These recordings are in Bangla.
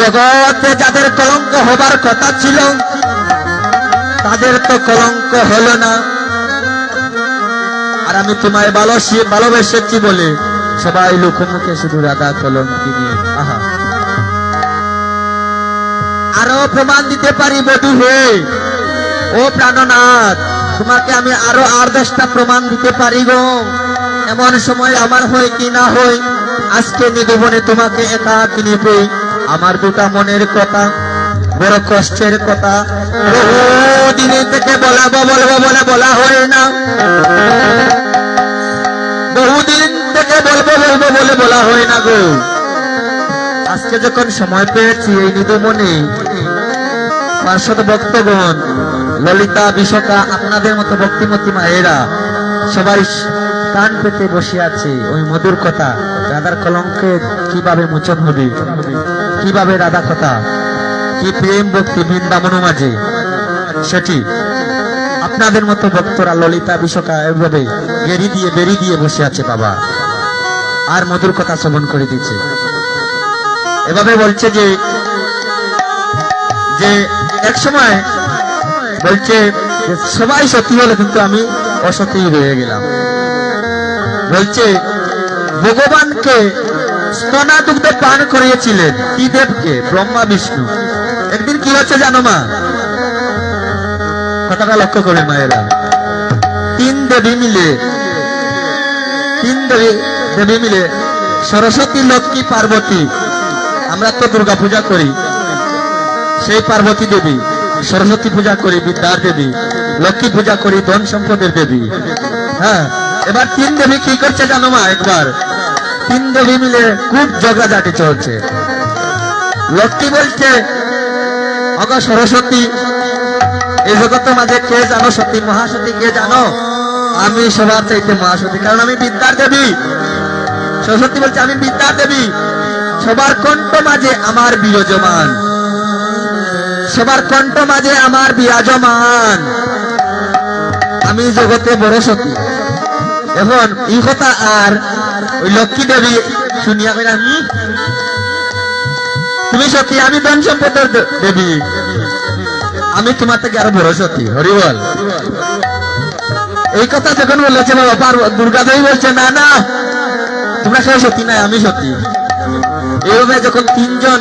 জগতে যাদের কলঙ্ক হবার কথা ছিল, তাদের তো কলঙ্ক হলো না। আর আমি তোমায় ভালোবাসি, ভালোবেসেছি বলে সবাই লোকমুখে শুধু রাধা কলঙ্কিনী। আহা। আরও প্রমাণ দিতে পারি বধু হে। ও প্রাণনাথ, তোমাকে আমি আরও আর দশটা প্রমাণ দিতে পারি গো। এমন সময় আমার হয় কি না হয়, আজকে নিগমনে তোমাকে একা কিনে পেয়ে আমার দুটা মনের কথা, বড় কষ্টের কথা। দিনের থেকে বলাবো বলব বলে বলা হয় না। বহুদিন থেকে বলব বলব বলে বলা হয় না গো। আজকে যখন সময় পেয়েছি এই নিদমনে পার্শ্বদ ভক্তগণ, ললিতা, বিশাখা, আপনাদের মতো ভক্তিমতী মায়েরা, সবাই কান পেতে বসে আছে। ওই মধুর কথা দাদার কলঙ্কে কীভাবে মোচন হবে? কীভাবে রাধা কথা? কি প্রেম ভক্তি বৃন্দাবন মাঝে সেটি আপনাদের মতো ভক্তরা ললিতা, বিশাখা এভাবে গেরি দিয়ে বেরি দিয়ে বসে আছে বাবা। আর মধুর কথা শ্রবণ করে দিচ্ছে। এভাবে বলছে যে যে এক সময় বলছে সবাই সত্যি হলো কিন্তু আমি অসত্যি রয়ে গেলাম। বলছে, ভগবানকে স্তনা দুগ্ধ পান করিয়েছিলেন কি দেবকে ব্রহ্মা, বিষ্ণু। একদিন কি হচ্ছে জানো মা? কথাটা লক্ষ্য করে মায়েরা। তিন দেবী মিলে, তিন দেবী দেবী মিলে সরস্বতী, লক্ষ্মী, পার্বতী, আমরা তো দুর্গা পূজা করি। সেই পার্বতী দেবী, সরস্বতী পূজা করি, বিদ্যার দেবী, লক্ষ্মী পূজা করি, ধন সম্পদের দেবী। হ্যাঁ এবার তিন দেবী কি করছে জানো মা? একবার তিন দেবী মিলে খুব ঝগড়াঝাটি চলছে। লক্ষ্মী বলছে, অগ সরস্বতী, এই জগতের মাঝে কে জানো সতী মহাসতী, কে জানো? আমি সবার চাইতে মহাসতী, কারণ আমি বিদ্যার দেবী। সরস্বতী বলছে, আমি বিদ্যার দেবী। সবার কণ্ঠ মাঝে আমার বিরাজমান। সবার কণ্ঠ মাঝে আমার বিরাজমান। আমি জগতে বড় সতী। এখন এই কথা আর ওই লক্ষ্মী দেবী শুনিয়া কইরা "হুম, তুমি সতী আমি ধন সম্পদের দেবী। আমি তোমার থেকে আরও বড় সতী হরিবল এই কথা যখন বলেছে বাবা দুর্গা দেবী বলছে না না তোমরা সবাই সতী নাই আমি সতী এইভাবে যখন তিনজন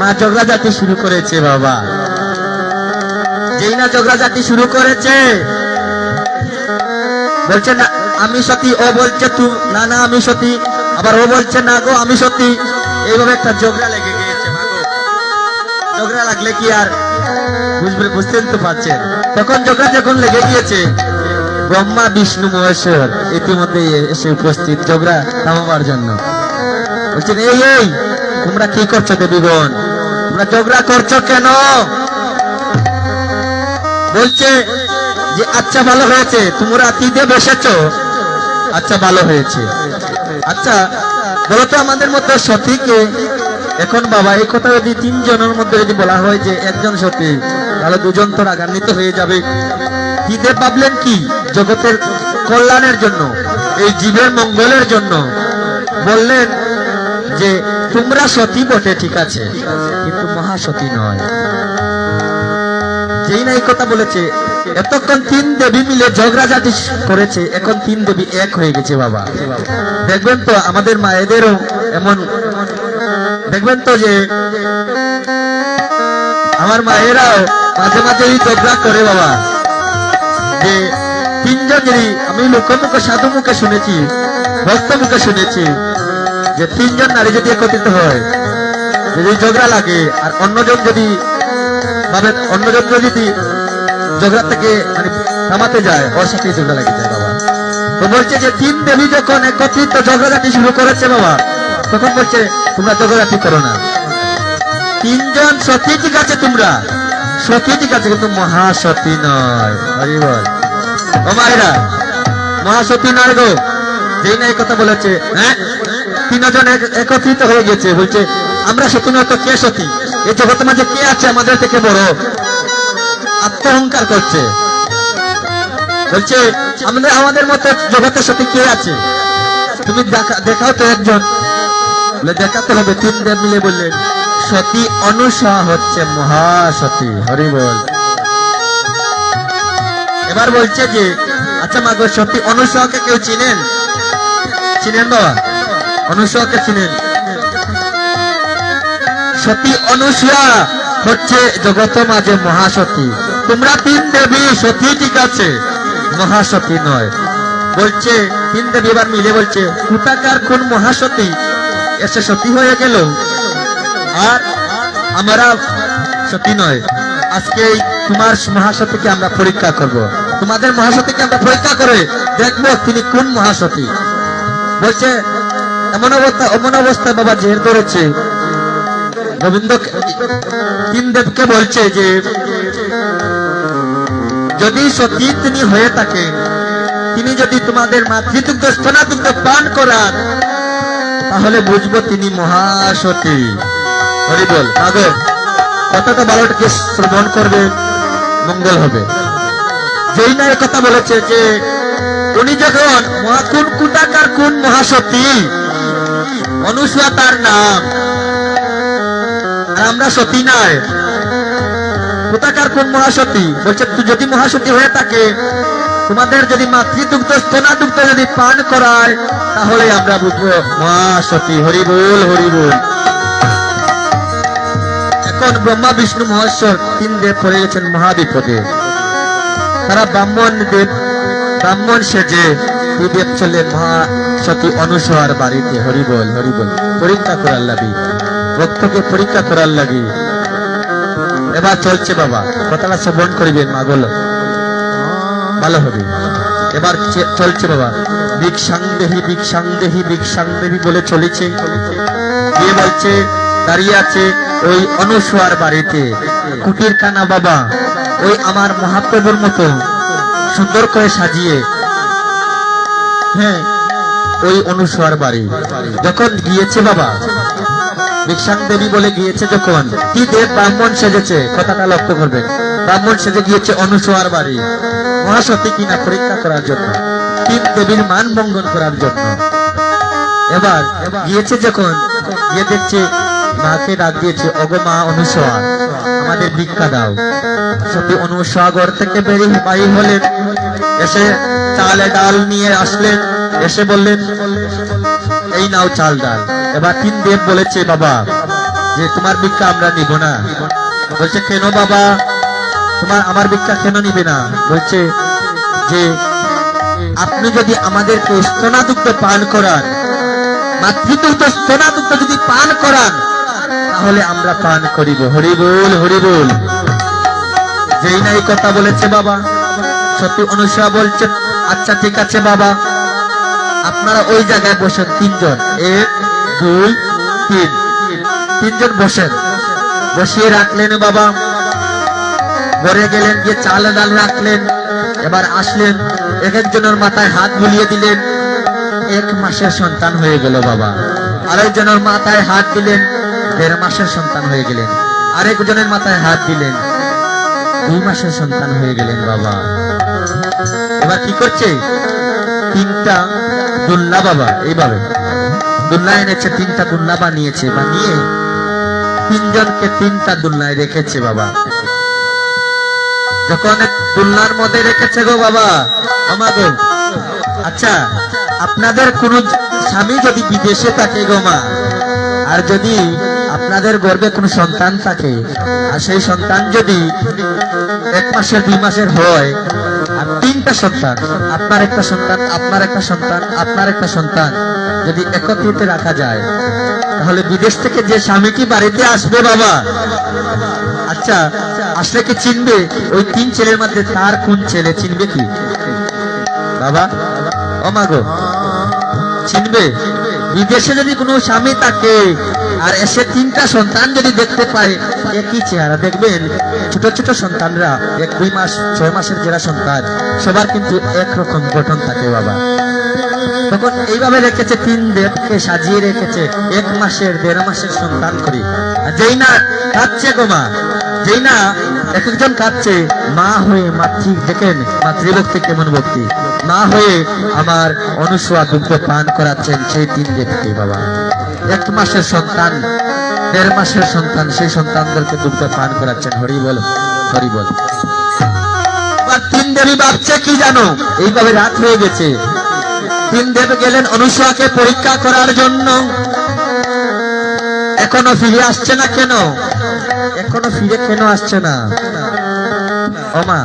মা ঝগড়াঝাটি শুরু করেছে বাবা। যেই না ঝগড়াঝাটি শুরু করেছে বলছে না আমি সতী ও বলছে তু না না, আমি সতী আবার ও বলছে, না গো, আমি সতী এইভাবে একটা ঝগড়া লেগে গিয়েছে ঝগড়া লাগলে কি আর বুঝবে বুঝতেন তো পারছেন। তখন ঝগড়া যখন লেগে গিয়েছে, ব্রহ্মা, বিষ্ণু, মহেশ্বর ইতিমধ্যে এসে উপস্থিত। ঝগড়া থামাবার জন্য। বলছেন, এই এই, তোমরা কি করছ, দেবীগণ? তোমরা ঝগড়া করছ কেন? বলছে যে আচ্ছা ভালো হয়েছে। তোমরা তিদে বসেছো? আচ্ছা ভালো হয়েছে। আচ্ছা বলতো আমাদের মধ্যে সতীকে, এখন বাবা, এই কথা যদি তিনজনের মধ্যে যদি বলা হয় যে একজন সতী, তাহলে দুজন তো রাগান্বিত হয়ে যাবে। তিদে ভাবলেন কি? জগতের কল্যাণের জন্য, এই জীবের মঙ্গলের জন্য। বললেন যে, তোমরা সতী বটে, ঠিক আছে, কিন্তু মহাসতী নয়। যেই না এই কথা বলেছে এতক্ষণ তিন দেবী মিলে ঝগড়াঝাটি করেছে, এখন তিন দেবী এক হয়ে গেছে বাবা। দেখবেন তো আমাদের মায়েদেরও এমন, দেখবেন তো যে আমার মায়েরাও মাঝে মাঝে এই ঝগড়া করে বাবা। যে তিনজন যদি আমি লোকমুখে সাধু মুখে শুনেছি ভক্ত মুখে শুনেছি, যে তিনজন নারী যদি একত্রিত হয়, যদি ঝগড়া লাগে, আর অন্যজন যদি অন্যজন যদি ঝগড়া থেকে মানে থামাতে যায় ওর সাথে ঝগড়া লাগে যায় বাবা। তো বলছে যে, তিন দেবী যখন একত্রিত ঝগড়াঝাটি শুরু করেছে বাবা, তখন বলছে, তোমরা ঝগড়াঝাটি করো না। তিনজন সতী ঠিক তোমরা সতী ঠিক কিন্তু মহাসতী নয়। হরি বল। ও মায়েরা, মহাসতী নয় গো। যেই না কথা বলেছে হ্যাঁ? তিনজন এক- একত্রিত হয়ে গেছে। বলছে, আমরা সতী নয়, তো কে সতী? এই জগতের মাঝে কে আছে? আমাদের থেকে বড়। আত্মহংকার করছে। বলছে, আমাদের আমাদের মতো জগতের সাথে কে আছে? তুমি দেখাও তো একজন। দেখাতে হবে। তিন দেব মিলে বললেন সতী অনুসা হচ্ছে মহাসতী। হরি বল। এবার বলছে যে আচ্ছা মাগো সতী অনুসহাকে কেউ চিনেন? চিনেন বাবা। অনুসহাকে চিনেন। সতী অনুসূয়া হচ্ছে জগত মাঝে মহাসতী। তোমরা তিন দেবী সতী ঠিক আছে। মহাসতী নয়। বলছে, তিন দেবী এবার মিলে বলছে কুটাকার কোন মহাসতী, এসে সতী হয়ে গেল। আর আমরা সতী নয়। আজকে তোমার মহাসতীকে আমরা পরীক্ষা করব। তোমাদের মহাসতীকে আমরা পরীক্ষা করে দেখব তিনি কোন মহাসতী। বলছে, এমন অবস্থা এমন অবস্থায় বাবা জের ধরেছে। গোবিন্দ তিন দেবকে বলছে যে যদি সতী তিনি হয়ে থাকেন তিনি যদি তোমাদের মাতৃদুগ্ধ স্তনাদুগ্ধ পান করান, তাহলে বুঝব তিনি মহাসতী। হরি বল। মাগো কথাটা ভালোটাকে শ্রবণ করবে, মঙ্গল হবে। যেই না কথা বলেছে যে, উনি যখন মহা- কোন কুটাকার, কোন মহাসতী অনুসূয়া তার নাম। আমরা সতী নয় কোথাকার কোন মহাসতী? বলছে যদি মহাসতী হয়ে থাকে, তোমাদের যদি মাতৃদুগ্ধ স্তনাদুগ্ধ যদি পান করায়, তাহলে আমরা বুঝব, মহাসতী, হরি বল হরি বল। এখন ব্রহ্মা, বিষ্ণু, মহেশ্বর তিন দেব পড়ে গেছেন মহাবিপদে। তারা ব্রাহ্মণ দেব, ব্রাহ্মণ সেজে দেব চলে মহা সতী অনুসহার বাড়িতে, হরি বল হরি বল। পরীক্ষা করার লাগি, ভক্তকে পরীক্ষা করার লাগি। এবার চলছে বাবা। কথাটা শ্রবণ করিবেন মা বলো। ভালো হবে। এবার চলছে বাবা। ভিক্ষাং দেহি ভিক্ষাং দেহি ভিক্ষাং দেহি বলে চলেছে। গিয়ে বলছে, দাঁড়িয়ে আছে ওই অনুসোয়ার বাড়িতে। কুটির কানা বাবা, ওই আমার মহাপ্রভুর মতো সুন্দর করে সাজিয়ে। হ্যাঁ ওই অনুসোয়ার বাড়ি। যখন গিয়েছে বাবা ভিক্ষাং দেবী বলে গিয়েছে যখন, কি দেব ব্রাহ্মণ সেজেছে? কথাটা লক্ষ্য করবেন। ব্রাহ্মণ সেজে গিয়েছে অনুসোয়ার বাড়ি। মহাসতী কিনা পরীক্ষা করার জন্য, তিন দেবীর মান মঙ্গন করার জন্য। এবার গিয়েছে যখন, গিয়ে দেখছে মাকে ডাক দিয়েছে অগো মা অনুসোয়া, আমাদের ভিক্ষা দাও। সতী অনুসাগর থেকে বেরিয়ে বাড়ি হলেন। এসে চালে ডাল নিয়ে আসলেন। এসে বললেন, এই নাও চাল ডাল। এবার তিন দেব বলেছে, বাবা, যে তোমার ভিক্ষা আমরা নিব না। বলছে, কেন বাবা? তোমার, আমার ভিক্ষা কেন নিবে না? বলছে, যে আপনি যদি আমাদেরকে স্তনাদুগ্ধ পান করান মাতৃদুগ্ধ স্তনাদুগ্ধ যদি পান করান, তাহলে আমরা পান করিব। হরি বল হরি বল। যেই না এই কথা বলেছে বাবা, সত্যি অনুসয়া বলছে আচ্ছা ঠিক আছে বাবা, আপনারা ওই জায়গায় বসেন তিনজন, এক দুই তিন তিনজন বসেন বসিয়ে রাখলেন বাবা। ঘরে গেলেন, গিয়ে চাল ডাল রাখলেন, এবার আসলেন এক একজনের মাথায় হাত বুলিয়ে দিলেন। এক মাসের সন্তান হয়ে গেল বাবা। আরেকজনের মাথায় হাত দিলেন, দেড় মাসের সন্তান হয়ে গেলেন। আরেকজনের মাথায় হাত দিলেন, দুই মাসের সন্তান হয়ে গেলেন বাবা। এবার কি করছে? তিনটা দুল্লা বাবা, এইভাবে। দুল্লা এনেছে তিনটা দুল্লা বানিয়েছে, বানিয়ে তিনজনকে তিনটা দুল্লায় রেখেছে বাবা। যখন দুল্লার মধ্যে রেখেছে গো বাবা আমাগো আচ্ছা আপনাদের কোন স্বামী যদি বিদেশে থাকে গো মা, আর যদি আপনাদের গর্ভে কোনো সন্তান থাকে, আর সেই সন্তান যদি এক মাসের, দুই মাসের হয় তিনটা সন্তান, আপনার একটা সন্তান, আপনার একটা সন্তান, আপনার একটা সন্তান যদি একত্রিত রাখা যায়, তাহলে বিদেশ থেকে যে স্বামী কি বাড়িতে আসবে বাবা আচ্ছা আসলে কি চিনবে? ওই তিন ছেলের মধ্যে তার কোন ছেলে চিনবে কি? বাবা, ও মাগো চিনবে? বিদেশে যদি কোনো স্বামী থাকে, আর এসে তিনটা সন্তান যদি দেখতে পায় একই চেহারা? দেখবেন, ছোট ছোট সন্তানরা এক দুই মাস, ছয় মাসের যারা সন্তান, সবার কিন্তু একরকম গঠন থাকে বাবা। তখন এইভাবে রেখেছে তিন দেবকে সাজিয়ে রেখেছে, এক মাসের, দেড় মাসের সন্তান করি। যেই না কাঁদছে গো মা। যেই না এক একজন কাঁদছে, মা হয়ে মাতৃ, দেখেন মাতৃভক্তি কেমন ভক্তি মা হয়ে আমার পান করাচ্ছেন সেই বাবা। এক মাসের সন্তান, দেড় মাসের সন্তান, সেই সন্তানদেরকে পান করাচ্ছেন। হরি বল হরি বল। তিন দেবী ভাবছে কি জানো? এইভাবে রাত হয়ে গেছে। তিন দেব গেলেন অনুসয়াকে পরীক্ষা করার জন্য। এখনও ফিরে আসছে না কেন? এখনও ফিরে কেন আসছে না? ওমা,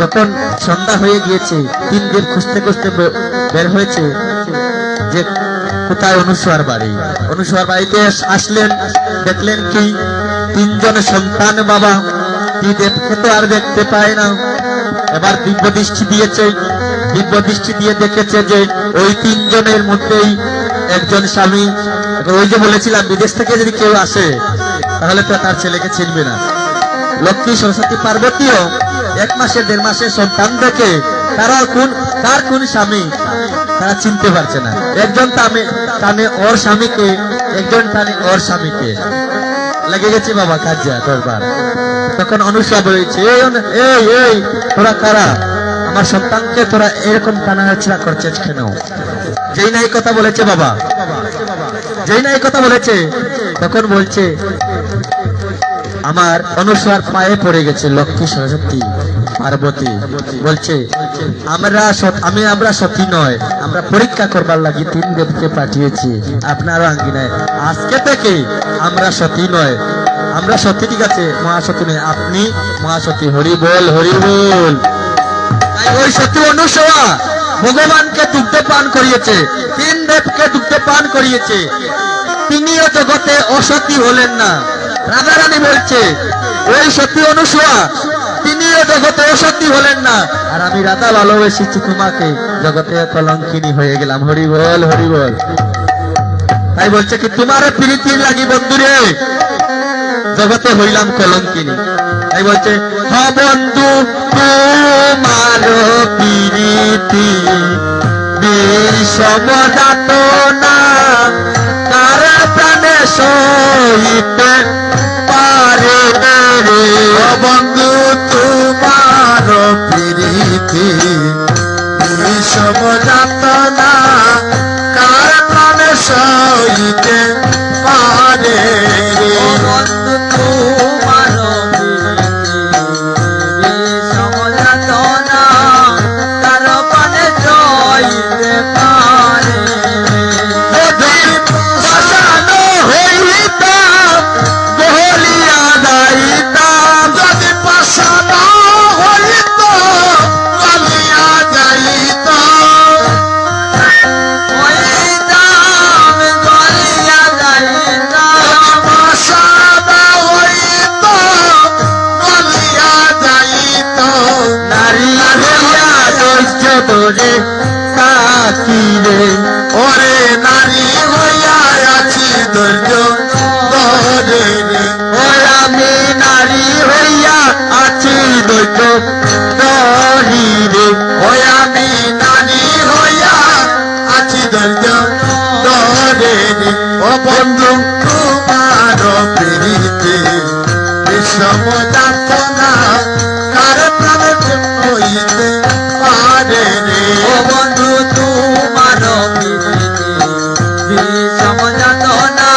যখন সন্ধ্যা হয়ে গিয়েছে তিন দিন খুঁজতে খুঁজতে বের হয়েছে যে কোথায় অনুসর বাড়ি। অনুসর বাড়িতে আসলেন, দেখলেন কি তিনজন সন্তান বাবা দেবকে তো আর দেখতে পায় না। এবার দিব্য দৃষ্টি দিয়েছে, দিব্য দৃষ্টি দিয়ে দেখেছে যে ওই তিনজনের মধ্যেই একজন স্বামী, ওই যে বলেছিলাম, বিদেশ থেকে যদি কেউ আসে তাহলে তো তার ছেলেকে চিনবে না। লক্ষ্মী সরস্বতী পার্বতীও এক মাসে, দেড় মাসে সন্তান দেখে তারা কোন তার কোন স্বামী তারা চিনতে পারছে না। একজন টানে ওর স্বামীকে, একজন টানে ওর স্বামীকে। লেগে গেছে বাবা কাজা দরবার। তখন অনুসা বলেছে, এই এই তোরা কারা? আমার সন্তানকে তোরা এরকম টানাহাচড়া করছিস কেন? যেই না কথা বলেছে বাবা। যেই না কথা বলেছে, তখন বলছে আমার অনুসার পায়ে পড়ে গেছে লক্ষ্মী সরস্বতী, পার্বতী। বলছে, আমরা আমি আমরা সতী নয়, আমরা পরীক্ষা করবার লাগি তিন দেবকে পাঠিয়েছি, আপনারও আঙ্গিনায় আজকে থেকে আমরা সতী নয়। আমরা সতী, ঠিক আছে? মহাসতী নয়। আপনি মহাসতী, হরি বল হরি বল। ওই সতী অনুসয়া ভগবানকে দুগ্ধ পান করিয়েছে, তিন দেবকে দুগ্ধ পান করিয়েছে। তিনিও জগতে অসতী হলেন না। রাধারানী বলছে ওই সতী অনুসয়া তিনিও জগতে অসতী হলেন না। আর আমি রাধা ভালোবেসেছি তোমাকে, জগতে কলঙ্কিনী হয়ে গেলাম। হরি বল হরি বল। তাই বলছে কি, তোমার প্রীতির লাগি বন্ধুরে, জগতে হইলাম কলঙ্কিনী। তাই বলছে, হ বন্ধু, তোমার প্রীতি বিষমদাত না প্রাণে সহিতে পারে বন্ধু তোমার প্রীতি। বন্ধু তোমার প্রীতি বিষম যাতনা কার প্রাণে হইতে পারে রে বন্ধু, তোমার সমজাত না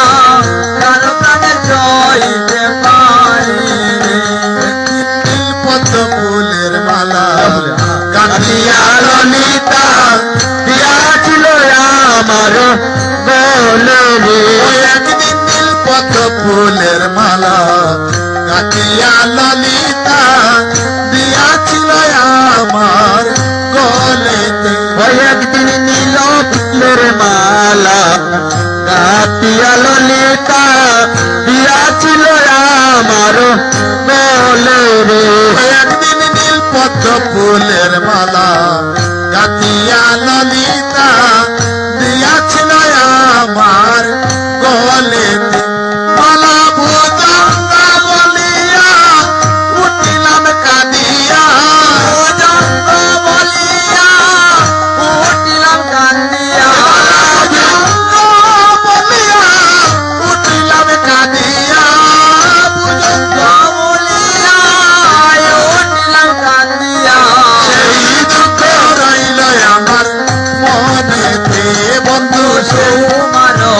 কার প্রাণে জয়তে পারে নীল পদ্ম ফুলের মালা কাঁদিয়া ললিতা দিয়াছিল আমার বলে একদিন নীল ফুলের মালা কাটিয়া ললিতা দিয়াছিল আমার গলেতে। একদিন নীল ফুলের মালা কাতিয়া ললিতা দিয়াছিল আমার বলে রে ওই একদিন নীল পদ্ম ফুলের মালা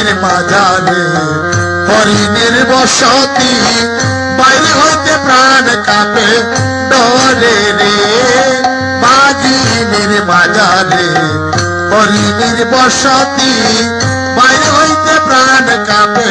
বাড়ির বাজারে, হরিণের বসতি, বাইরে হতে প্রাণ কাপে ডরে রে। বাজিনের বাজারে, হরিণের বসতি, বাইরে হইতে প্রাণ কাপে